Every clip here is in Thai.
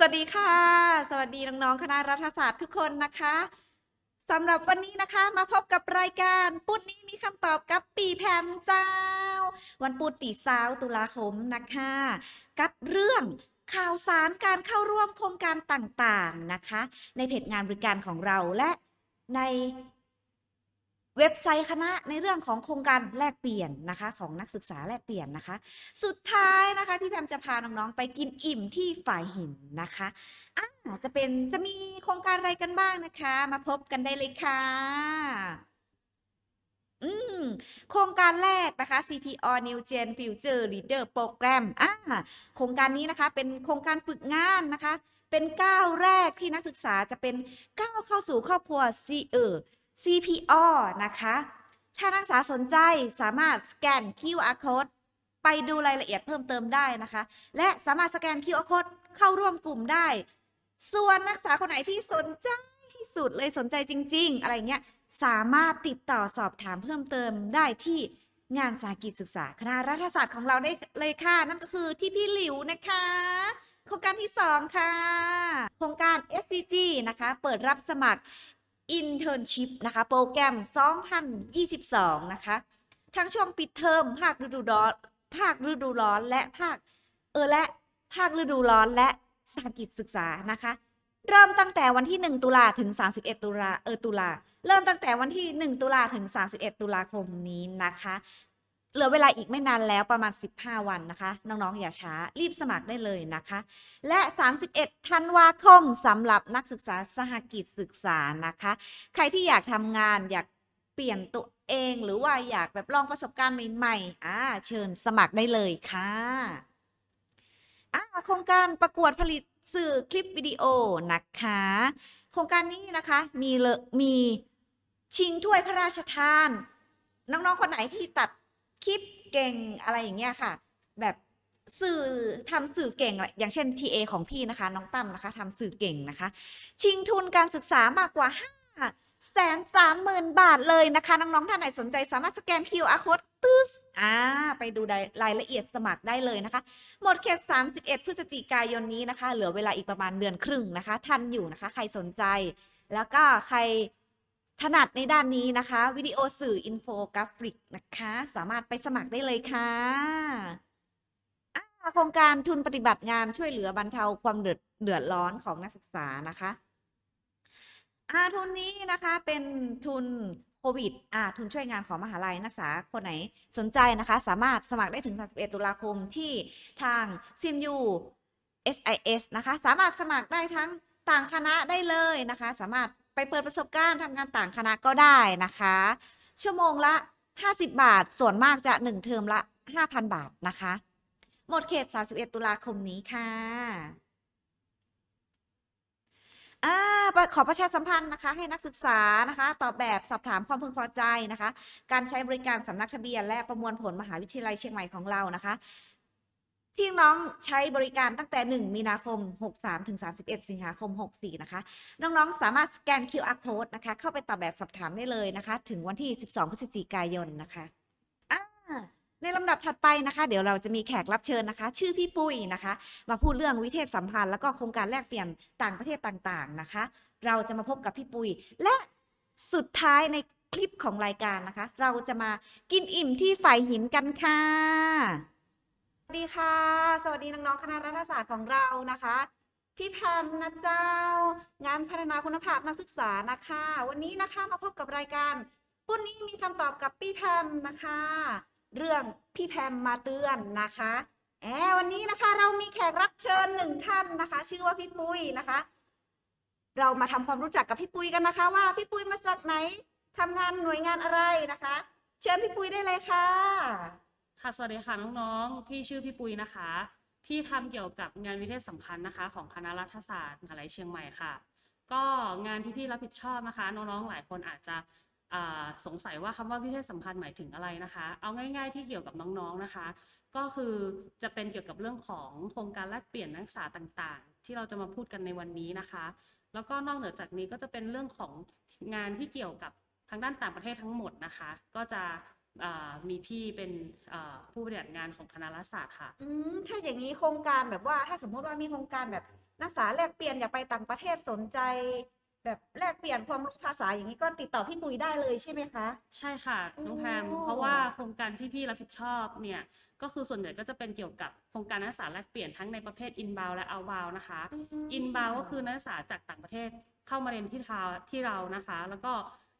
สวัสดีค่ะ สวัสดีน้องๆ คณะรัฐศาสตร์ทุกคนนะคะสำหรับวันนี้นะคะมาพบกับรายการปุดนี้มีคำตอบกับปีแพมเจ้า วันปุดตีสาวตุลาคมนะคะ กับเรื่องข่าวสารการเข้าร่วมโครงการต่างๆนะคะ ในเพจงานบริการของเราและใน เว็บไซต์คณะในเรื่องของโครงการแลกเปลี่ยนนะคะ ของนักศึกษาแลกเปลี่ยนนะคะ สุดท้ายนะคะ พี่แพมจะพาน้องๆไปกินอิ่มที่ฝ่ายหินนะคะอ่าจะเป็นจะมีโครงการอะไรกันบ้างนะคะ มาพบกันได้เลยค่ะอืมโครงการแรกนะคะ CPO New Gen Future Leader Program อ่าโครงการนี้นะคะ เป็นโครงการฝึกงานนะคะ เป็นก้าวแรกที่นักศึกษาจะเป็นก้าวเข้าสู่ครอบครัว C เออ CPO นะคะ ถ้านักศึกษาสนใจสามารถสแกน QR code ไปดูรายละเอียดเพิ่มเติมได้นะคะ และสามารถสแกน QR code เข้าร่วมกลุ่มได้ ส่วนนักศึกษาคนไหนที่สนใจที่สุดเลยสนใจจริง ๆ อะไรเงี้ย สามารถติดต่อสอบถามเพิ่มเติมได้ที่งานสากิจศึกษาคณะรัฐศาสตร์ของเราได้เลยค่ะ นั่นก็คือที่พี่หลิวนะคะ โครงการที่ 2 ค่ะ โครงการ SCG นะคะ เปิดรับสมัคร Internship นะคะ โปรแกรม 2022 นะคะ ทั้งช่วงปิดเทอมภาคฤดูร้อน ภาคฤดูร้อนและภาคเออและภาคฤดูร้อนและสาหกิจศึกษานะคะ เริ่มตั้งแต่วันที่ 1 ตุลาถึง 31 ตุลาเออตุลา เริ่มตั้งแต่วันที่ 1 ตุลาถึง 31 ตุลาคมนี้นะคะ เหลือเวลาอีกไม่นานแล้วประมาณ 15 วันนะคะ น้องๆ อย่าช้ารีบสมัครได้เลยนะคะ และ 31 ธันวาคมสำหรับนักศึกษาสหกิจศึกษานะคะ ใครที่อยากทำงานอยากเปลี่ยนตัวเองหรือว่าอยากแบบลองประสบการณ์ใหม่ๆอ่าเชิญสมัครได้เลยค่ะอ่าโครงการประกวดผลิตสื่อคลิปวิดีโอนะคะ โครงการนี้นะคะมีเลมีชิงถ้วยพระราชทาน น้องๆ คนไหนที่ตัด คลิปเก่งอะไรอย่างเงี้ยค่ะ แบบสื่อทำสื่อเก่งอะอย่างเช่น TA ของพี่นะคะ น้องตั้มนะคะทำสื่อเก่งนะคะ ชิงทุนการศึกษามากกว่า5แสนสามหมื่นบาทเลยนะคะ น้องๆท่านไหนสนใจสามารถสแกน QR code ตึ๊สอ่าไปดูรายละเอียดสมัครได้เลยนะคะ หมดเขต 31 พฤศจิกายนนี้นะคะ เหลือเวลาอีกประมาณเดือนครึ่งนะคะ ทันอยู่นะคะ ใครสนใจ แล้วก็ใคร ถนัดในด้านนี้นะคะ วิดีโอสื่ออินโฟกราฟิกนะคะ สามารถไปสมัครได้เลยค่ะโครงการทุนปฏิบัติงานช่วยเหลือบรรเทาความเดือดเดือดร้อนของนักศึกษานะคะอาทุนนี้นะคะเป็นทุนโควิดอาทุนช่วยงานของมหาลัยนักศึกษาคนไหนสนใจนะคะ สามารถสมัครได้ถึง 31 ตุลาคมที่ทาง CMU SIS นะคะ สามารถสมัครได้ทั้งต่างคณะได้เลยนะคะ สามารถ ไปเปิดประสบการณ์ทำงานต่างคณะก็ได้นะคะ ชั่วโมงละ 50 บาท ส่วนมากจะ 1 เทอมละ 5,000 บาทนะคะ หมดเขต 31 ตุลาคมนี้ค่ะอ่าขอประชาสัมพันธ์นะคะ ให้นักศึกษานะคะ ตอบแบบสอบถามความพึงพอใจนะคะ การใช้บริการสำนักทะเบียน และประมวลผลมหาวิทยาลัยเชียงใหม่ของเรานะคะ ที่น้องใช้บริการตั้งแต่ 1 มีนาคม 63 ถึง 31 สิงหาคม 64 นะคะ น้องๆ สามารถสแกน QR code นะคะ เข้าไปตอบแบบสอบถามได้เลยนะคะ ถึงวันที่ 12 พฤศจิกายนนะคะในลำดับถัดไปนะคะ เดี๋ยวเราจะมีแขกรับเชิญนะคะ ชื่อพี่ปุ้ยนะคะ มาพูดเรื่องวิเทศสัมพันธ์แล้วก็โครงการแลกเปลี่ยนต่างประเทศต่างๆนะคะ เราจะมาพบกับพี่ปุ้ยและสุดท้ายในคลิปของรายการนะคะ เราจะมากินอิ่มที่ฝ่ายหินกันค่ะ สวัสดีค่ะ สวัสดีน้องๆ คณะรัฐศาสตร์ของเรานะคะ พี่แพมนะเจ้า งานพัฒนาคุณภาพนักศึกษานะคะ วันนี้นะคะมาพบกับรายการปุ้นนี้มีคำตอบกับพี่แพมนะคะ เรื่องพี่แพมมาเตือนนะคะแอบวันนี้นะคะเรามีแขกรับเชิญหนึ่งท่านนะคะ ชื่อว่าพี่ปุ้ยนะคะ เรามาทำความรู้จักกับพี่ปุ้ยกันนะคะ ว่าพี่ปุ้ยมาจากไหนทำงานหน่วยงานอะไรนะคะ เชิญพี่ปุ้ยได้เลยค่ะ ค่ะสวัสดีค่ะน้องๆ พี่ชื่อพี่ปุยนะคะ พี่ทำเกี่ยวกับงานวิเทศสัมพันธ์นะคะ ของคณะรัฐศาสตร์มหาลัยเชียงใหม่ค่ะ ก็งานที่พี่รับผิดชอบนะคะ น้องๆหลายคนอาจจะสงสัยว่าคำว่าวิเทศสัมพันธ์หมายถึงอะไรนะคะ เอาง่ายๆที่เกี่ยวกับน้องๆนะคะ ก็คือจะเป็นเกี่ยวกับเรื่องของโครงการแลกเปลี่ยนนักศึกษาต่างๆ ที่เราจะมาพูดกันในวันนี้นะคะ แล้วก็นอกเหนือจากนี้ก็จะเป็นเรื่องของงานที่เกี่ยวกับทางด้านต่างประเทศทั้งหมดนะคะ ก็จะ มีพี่เป็นอ่าผู้บริหารงานของคณะรัฐศาสตร์ค่ะ อืมถ้าอย่างนี้โครงการแบบว่าถ้าสมมติว่ามีโครงการแบบนักศึกษาแลกเปลี่ยนอยากไปต่างประเทศสนใจ แบบแลกเปลี่ยนความรู้ภาษาอย่างนี้ก็ติดต่อพี่ปุ้ยได้เลยใช่ไหมคะ ใช่ค่ะน้องแพมโอ้เพราะว่าโครงการที่พี่รับผิดชอบเนี่ยก็คือส่วนใหญ่ก็จะเป็นเกี่ยวกับโครงการนักศึกษาแลกเปลี่ยนทั้งในประเภท inbound และ outbound นะคะ inbound ก็คือนักศึกษาจากต่างประเทศเข้ามาเรียนที่ทาที่เรานะคะ แล้วก็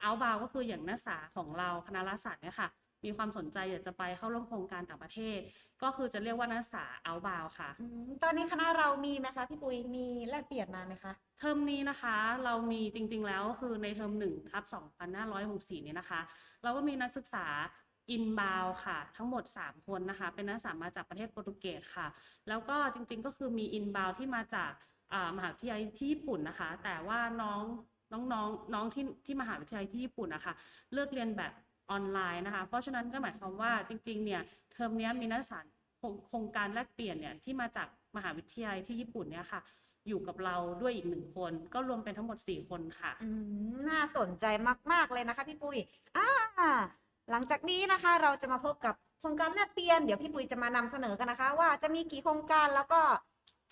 outbound ก็คืออย่างนักศึกษาของเราคณะรัฐศาสตร์เนี่ยค่ะ มีความสนใจอยากจะไปเข้าร่วมโครงการต่างประเทศ ก็คือจะเรียกว่านักศึกษา outbound ค่ะ อืมตอนนี้คณะเรามีไหมคะพี่ปุ้ยมีแลกเปลี่ยนมาไหมคะ เทอมนี้นะคะเรามีจริงๆแล้วคือในเทอมหนึ่งทับ2564เนี่ยนะคะ เราก็มีนักศึกษา inbound ค่ะ ทั้งหมด 3 คนนะคะ เป็นนักศึกษามาจากประเทศโปรตุเกสค่ะ แล้วก็จริงๆก็คือมี inbound ที่มาจากอ่ามหาวิทยาลัยที่ญี่ปุ่นนะคะ แต่ว่าน้องน้องน้องน้องที่ที่มหาวิทยาลัยที่ญี่ปุ่นนะคะ เลือกเรียนแบบ ออนไลน์นะคะ เพราะฉะนั้นก็หมายความว่าจริงๆ เนี่ยเทอมนี้มีนักศึกษาโครงโครงการแลกเปลี่ยนเนี่ยที่มาจากมหาวิทยาลัยที่ญี่ปุ่นเนี่ยค่ะ อยู่กับเราด้วยอีกหนึ่งคน ก็รวมเป็นทั้งหมด 4 คนค่ะน่าสนใจมาก ๆ เลยนะคะพี่ปุ้ยอ่าหลังจากนี้นะคะเราจะมาพบกับโครงการแลกเปลี่ยน เดี๋ยวพี่ปุ้ยจะมานำเสนอกันนะคะ ว่าจะมีกี่โครงการแล้วก็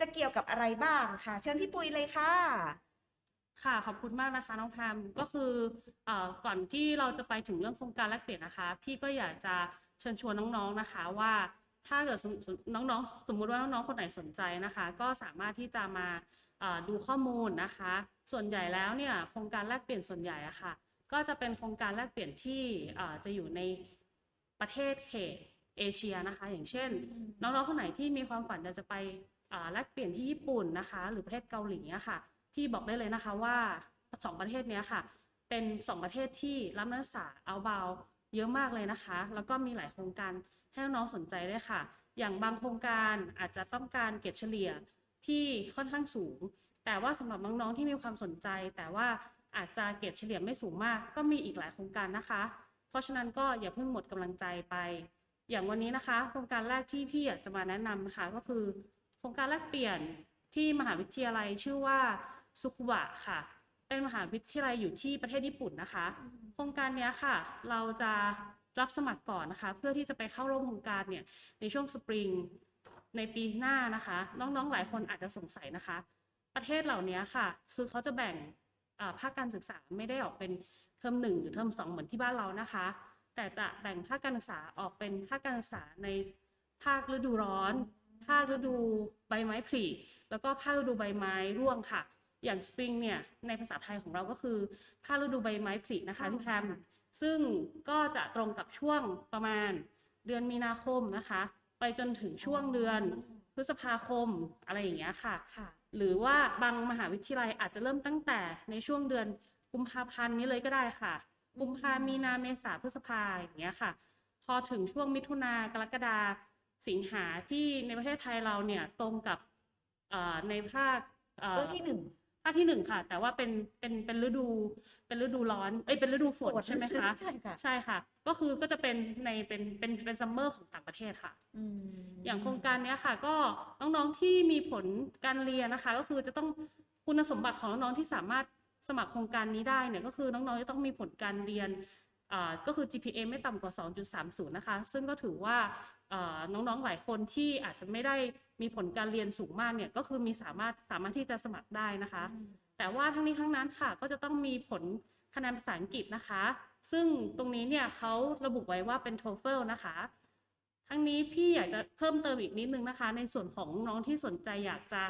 จะเกี่ยวกับอะไรบ้างค่ะ เชิญพี่ปุ้ยเลยค่ะ ค่ะขอบคุณมากนะคะน้องแพมก็คือเอ่อก่อนที่เราจะไปถึงเรื่องโครงการแลกเปลี่ยนนะคะ พี่ก็อยากจะเชิญชวนน้องๆนะคะว่า ถ้าเกิดสมสมน้องๆ สมมุติว่าน้องๆคนไหนสนใจนะคะ ก็สามารถที่จะมาเอ่อดูข้อมูลนะคะ ส่วนใหญ่แล้วเนี่ยโครงการแลกเปลี่ยนส่วนใหญ่อะค่ะ ก็จะเป็นโครงการแลกเปลี่ยนที่เอ่อจะอยู่ในประเทศเขตเอเชียนะคะ อย่างเช่น น้องๆคนไหนที่มีความฝันอยากจะไปอ่าแลกเปลี่ยนที่ญี่ปุ่นนะคะ หรือประเทศเกาหลีอะค่ะ พี่บอกได้เลยนะคะว่าสองประเทศนี้ค่ะ เป็นสองประเทศที่รับนักศึกษาเอาเบาเยอะมากเลยนะคะ แล้วก็มีหลายโครงการให้น้องๆสนใจด้วยค่ะ อย่างบางโครงการอาจจะต้องการเกรดเฉลี่ยที่ค่อนข้างสูง แต่ว่าสำหรับน้องๆที่มีความสนใจ แต่ว่าอาจจะเกรดเฉลี่ยไม่สูงมาก ก็มีอีกหลายโครงการนะคะ เพราะฉะนั้นก็อย่าเพิ่งหมดกำลังใจไป อย่างวันนี้นะคะ โครงการแรกที่พี่อยากจะมาแนะนำนะคะก็คือ โครงการแลกเปลี่ยนที่มหาวิทยาลัยชื่อว่า ซุคุบะค่ะ เป็นมหาวิทยาลัยอยู่ที่ประเทศญี่ปุ่นนะคะ โครงการเนี้ยค่ะ เราจะรับสมัครก่อนนะคะ เพื่อที่จะไปเข้าร่วมโครงการเนี่ยในช่วงสปริงในปีหน้านะคะ น้องๆหลายคนอาจจะสงสัยนะคะ ประเทศเหล่านี้ค่ะ คือเขาจะแบ่งอ่าภาคการศึกษาไม่ได้ออกเป็นเทอมหนึ่งหรือเทอมสองเหมือนที่บ้านเรานะคะ แต่จะแบ่งภาคการศึกษาออกเป็นภาคการศึกษาในภาคฤดูร้อน ภาคฤดูใบไม้ผลิแล้วก็ภาคฤดูใบไม้ร่วงค่ะ อย่างสปริงเนี่ยในภาษาไทยของเราก็คือภาคฤดูใบไม้ผลินะคะอ๋อพี่แพมค่ะซึ่งก็จะตรงกับช่วงประมาณเดือนมีนาคมนะคะ ไปจนถึงช่วงเดือนพฤษภาคมอะไรอย่างเงี้ยค่ะค่ะ หรือว่าบางมหาวิทยาลัยอาจจะเริ่มตั้งแต่ในช่วงเดือนกุมภาพันธ์นี้เลยก็ได้ค่ะ กุมภามีนาเมษาพฤษภาอย่างเงี้ยค่ะ พอถึงช่วงมิถุนากรกฎาสิงหาที่ในประเทศไทยเราเนี่ยตรงกับเอ่อในภาคเอ่อเออที่หนึ่ง ภาคที่หนึ่งค่ะ แต่ว่าเป็นเป็นเป็นฤดูเป็นฤดูร้อนเอ้ยเป็นฤดูฝนใช่ไหมคะใช่ค่ะ ใช่ค่ะ ก็คือก็จะเป็นในเป็นเป็นเป็นซัมเมอร์ของต่างประเทศค่ะ อืมอย่างโครงการเนี้ยค่ะ ก็น้องๆที่มีผลการเรียนนะคะ ก็คือจะต้องคุณสมบัติของน้องๆที่สามารถสมัครโครงการนี้ได้เนี่ยก็คือน้องๆจะต้องมีผลการเรียนอ่า ก็คือ GPA ไม่ต่ำกว่า 2.30 นะคะ ซึ่งก็ถือว่าเอ่อน้องๆ หลายคนที่อาจจะไม่ได้มีผลการเรียนสูงมากเนี่ย ก็คือมีสามารถสามารถที่จะสมัครได้นะคะ แต่ว่าทั้งนี้ทั้งนั้นค่ะ ก็จะต้องมีผลคะแนนภาษาอังกฤษนะคะ ซึ่งตรงนี้เนี่ยเขาระบุไว้ว่าเป็น TOEFL นะคะ ทั้งนี้พี่อยากจะเพิ่มเติมอีกนิดนึงนะคะ ในส่วนของน้องที่สนใจอยากจะ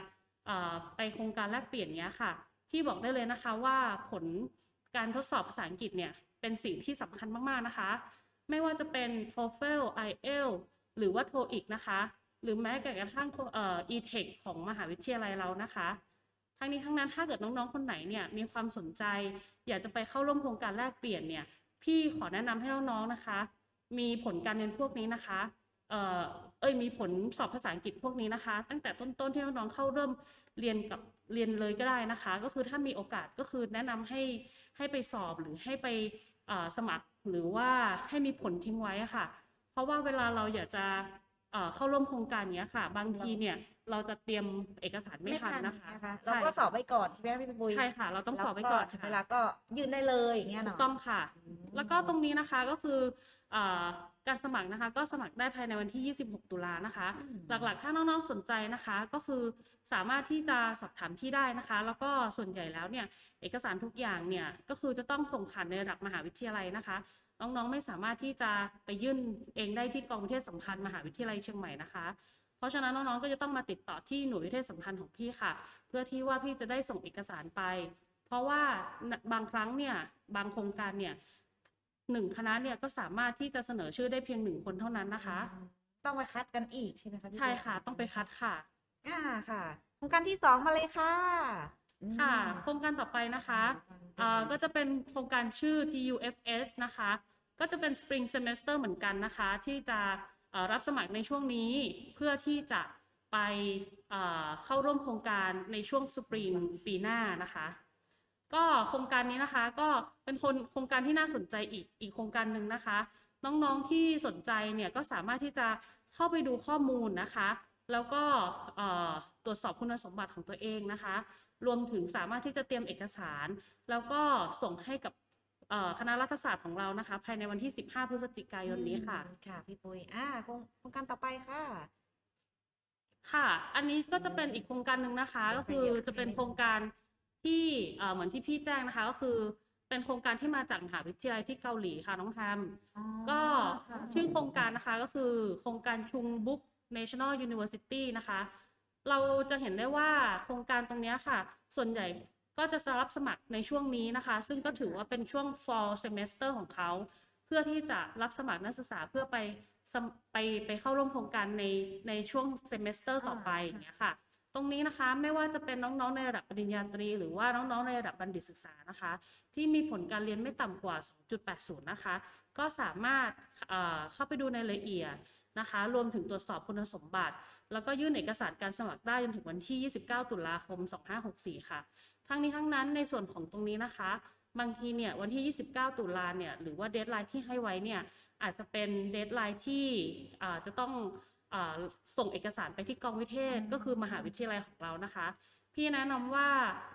เอ่อไปโครงการแลกเปลี่ยนเนี้ยค่ะ พี่บอกได้เลยนะคะว่าผลการทดสอบภาษาอังกฤษเนี่ย เป็นสิ่งที่สำคัญมากๆนะคะ ไม่ว่าจะเป็น TOEFL IEL หรือว่า TOEIC นะคะ หรือแม้กระทั่งเอ่อ e-tech ของมหาวิทยาลัยเรานะคะทั้งนี้ทั้งนั้นถ้าเกิดน้องๆ คนไหนเนี่ยมีความสนใจ อยากจะไปเข้าร่วมโครงการแลกเปลี่ยนเนี่ย พี่ขอแนะนำให้น้องๆ นะคะ มีผลการเรียนพวกนี้นะคะ เอ่อเอ้ยมีผลสอบภาษาอังกฤษพวกนี้นะคะ ตั้งแต่ต้นๆที่น้องๆเข้าเริ่มเรียนกับเรียนเลยก็ได้นะคะ ก็คือถ้ามีโอกาสก็คือแนะนำให้ให้ไปสอบหรือให้ไปเอ่อสมัครหรือว่าให้มีผลทิ้งไว้อะค่ะ เพราะว่าเวลาเราอยากจะเอ่อเข้าร่วมโครงการเนี้ยค่ะ บางทีเนี่ยเราจะเตรียมเอกสารไม่ทันนะคะเราก็สอบไว้ก่อนใช่ไหมพี่ปุ้ยใช่ค่ะ เราต้องสอบไว้ก่อนแล้วค่ะเวลาก็ยื่นได้เลยอย่างเงี้ยถูเนาะกต้องค่ะ แล้วก็ตรงนี้นะคะก็คือเอ่อ การสมัครนะคะก็สมัครได้ภายในวันที่ 26 ตุลานะคะอืมหลักๆ ถ้าน้องๆ สนใจนะคะ ก็คือสามารถที่จะสอบถามพี่ได้นะคะ แล้วก็ส่วนใหญ่แล้วเนี่ยเอกสารทุกอย่างเนี่ยก็คือจะต้องส่งผ่านในระดับมหาวิทยาลัยนะคะ น้องๆ ไม่สามารถที่จะไปยื่นเองได้ที่กองวิเทศสัมพันธ์มหาวิทยาลัยเชียงใหม่นะคะ เพราะฉะนั้นน้องๆ ก็จะต้องมาติดต่อที่หน่วยวิเทศสัมพันธ์ของพี่ค่ะ เพื่อที่ว่าพี่จะได้ส่งเอกสารไป เพราะว่าบางครั้งเนี่ยบางโครงการเนี่ย หนึ่งคณะเนี่ยก็สามารถที่จะเสนอชื่อได้เพียงหนึ่งคนเท่านั้นนะคะ ต้องไปคัดกันอีกใช่ไหมคะพี่ใช่ปุ้ยค่ะ ต้องไปคัดค่ะ อ่าค่ะ โครงการที่สองมาเลยค่ะอืมค่ะ โครงการต่อไปนะคะเอ่อก็จะเป็นโครงการชื่อ TUFS นะคะ ก็จะเป็น Spring Semester เหมือนกันนะคะ ที่จะเอ่อรับสมัครในช่วงนี้เพื่อที่จะไปเอ่อเข้าร่วมโครงการในช่วง Spring ปีหน้านะคะ ก็โครงการนี้นะคะก็เป็นคนโครงการที่น่าสนใจอีกอีกโครงการหนึ่งนะคะ น้องๆที่สนใจเนี่ยก็สามารถที่จะเข้าไปดูข้อมูลนะคะ แล้วก็เอ่อตรวจสอบคุณสมบัติของตัวเองนะคะ รวมถึงสามารถที่จะเตรียมเอกสาร แล้วก็ส่งให้กับเอ่อคณะรัฐศาสตร์ของเรานะคะ ภายในวันที่ 15 พฤศจิกายนนี้ค่ะอืมค่ะพี่ปุ้ยอ่าโครงโครงการต่อไปค่ะค่ะ อันนี้ก็จะเป็นอีกโครงการหนึ่งนะคะเดี๋ก็ยวคือขยับจะเป็นให้นิดโครงการ ที่เอ่อเหมือนที่พี่แจ้งนะคะก็คือเป็นโครงการที่มาจากมหาวิทยาลัยที่เกาหลีค่ะน้องแฮมอ๋อก็ค่ะชื่อโครงการนะคะก็คือโครงการชุงบุ๊ก National University นะคะ เราจะเห็นได้ว่าโครงการตรงเนี้ยค่ะ ส่วนใหญ่ก็จะรับสมัครในช่วงนี้นะคะ ซึ่งก็ถือว่าเป็นช่วง fall semester ของเขา เพื่อที่จะรับสมัครนักศึกษาเพื่อไปสมไปไปเข้าร่วมโครงการในในช่วง semester ต่อไปอ่าอย่างเงี้ยค่ะ ตรงนี้นะคะไม่ว่าจะเป็นน้องๆในระดับปริญญาตรี หรือว่าน้องๆในระดับบัณฑิตศึกษานะคะ ที่มีผลการเรียนไม่ต่ำกว่า 2.80 นะคะ ก็สามารถเข้าไปดูในรายละเอียดนะคะ รวมถึงตรวจสอบคุณสมบัติ แล้วก็ยื่นเอกสารการสมัครได้จนถึงวันที่ 29 ตุลาคม 2564 ค่ะ ทั้งนี้ทั้งนั้นในส่วนของตรงนี้นะคะ บางทีเนี่ยวันที่ 29 ตุลาเนี่ยหรือว่าเดทไลน์ที่ให้ไว้เนี่ยอาจจะเป็นเดทไลน์ที่จะต้อง ส่งเอกสารไปที่กองวิเทศอืมก็คือมหาวิทยาลัยของเรานะคะ พี่แนะนำว่า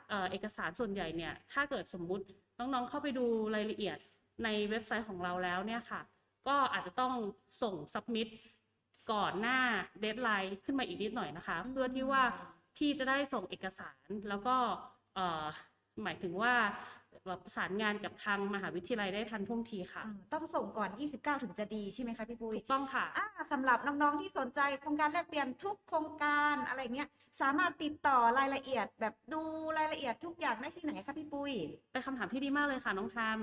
เอ่อเอกสารส่วนใหญ่เนี่ยถ้าเกิดสมมุติน้องๆเข้าไปดูรายละเอียดในเว็บไซต์ของเราแล้วเนี่ยค่ะ ก็อาจจะต้องส่ง submit ก่อนหน้าเดทไลน์ขึ้นมาอีกนิดหน่อยนะคะ เพื่อที่ว่าพี่จะได้ส่งเอกสารแล้วก็เอ่อ หมายถึงว่าแบบประสานงานกับทางมหาวิทยาลัยได้ทันท่วงทีค่ะ อ่าต้องส่งก่อน 29 ถึงจะดีใช่ไหมคะพี่ปุ้ย ถูกต้องค่ะ อ่าสำหรับน้องๆที่สนใจโครงการแลกเปลี่ยนทุกโครงการอะไรเงี้ยสามารถติดต่อรายละเอียดแบบดูรายละเอียดทุกอย่างได้ที่ไหนคะพี่ปุ้ย เป็นคำถามที่ดีมากเลยค่ะน้องแพม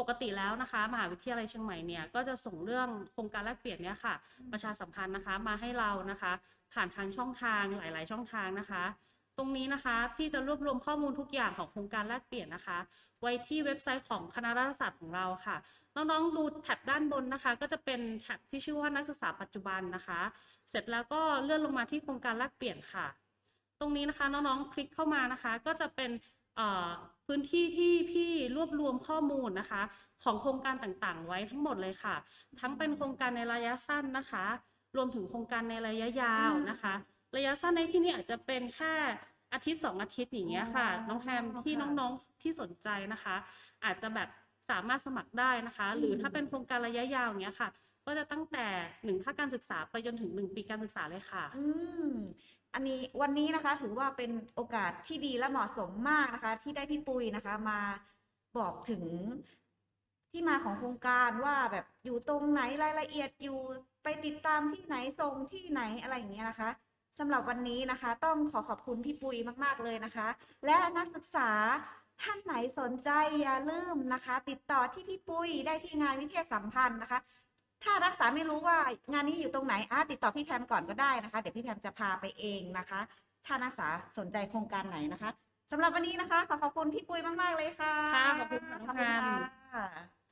ปกติแล้วนะคะ มหาวิทยาลัยเชียงใหม่เนี่ยก็จะส่งเรื่องโครงการแลกเปลี่ยนเนี่ยค่ะ ประชาสัมพันธ์นะคะมาให้เรานะคะ ผ่านทางช่องทางหลาย ๆ ช่องทางนะคะต รงนี้นะคะพี่จะรวบรวมข้อมูลทุกอย่างของโครงการแลกเปลี่ยนนะคะ ไว้ที่เว็บไซต์ของคณะรัฐศาสตร์ของเราค่ะ น้องๆดูแท็บด้านบนนะคะ ก็จะเป็นแท็บที่ชื่อว่านักศึกษาปัจจุบันนะคะ เสร็จแล้วก็เลื่อนลงมาที่โครงการแลกเปลี่ยนค่ะ ตรงนี้นะคะน้องๆคลิกเข้ามานะคะ ก็จะเป็นพื้นที่ที่พี่รวบรวมข้อมูลนะคะ ของโครงการต่างๆ ไว้ทั้งหมดเลยค่ะ ทั้งเป็นโครงการในระยะสั้นนะคะ รวมถึงโครงการในระยะยาวนะคะ ระยะสั้นในที่นี้อาจจะเป็นแค่ อาทิตย์สองอาทิตย์อย่างเงี้ยค่ะอ๋อน้องแฮมที่ค่ะน้องๆที่สนใจนะคะ อาจจะแบบสามารถสมัครได้นะคะ หรือถ้าเป็นโครงการระยะยาวอย่างเงี้ยค่ะ ก็จะตั้งแต่หนึ่งภาคการศึกษาไปจนถึงหนึ่งปีการศึกษาเลยค่ะ อืมอันนี้วันนี้นะคะถือว่าเป็นโอกาสที่ดีและเหมาะสมมากนะคะ ที่ได้พี่ปุยนะคะ มาบอกถึงที่มาของโครงการว่าแบบอยู่ตรงไหนรายละเอียดอยู่ไปติดตามที่ไหนส่งที่ไหนอะไรอย่างเงี้ยนะคะ สำหรับวันนี้นะคะ ต้องขอขอบคุณพี่ปุยมาก ๆ เลยนะคะ และนักศึกษาท่านไหนสนใจอย่าลืมนะคะ ติดต่อที่พี่ปุยได้ที่งานวิทยาสัมพันธ์นะคะ ถ้านักศึกษาไม่รู้ว่างานนี้อยู่ตรงไหนอะติดต่อพี่แพมก่อนก็ได้นะคะ เดี๋ยวพี่แพมจะพาไปเองนะคะ ถ้านักศึกษาสนใจโครงการไหนนะคะสำหรับวันนี้นะคะ ขอขอบคุณพี่ปุยมาก ๆ เลยค่ะค่ะขอบคุณค่ะน้องขอบคุณแพมค่ะ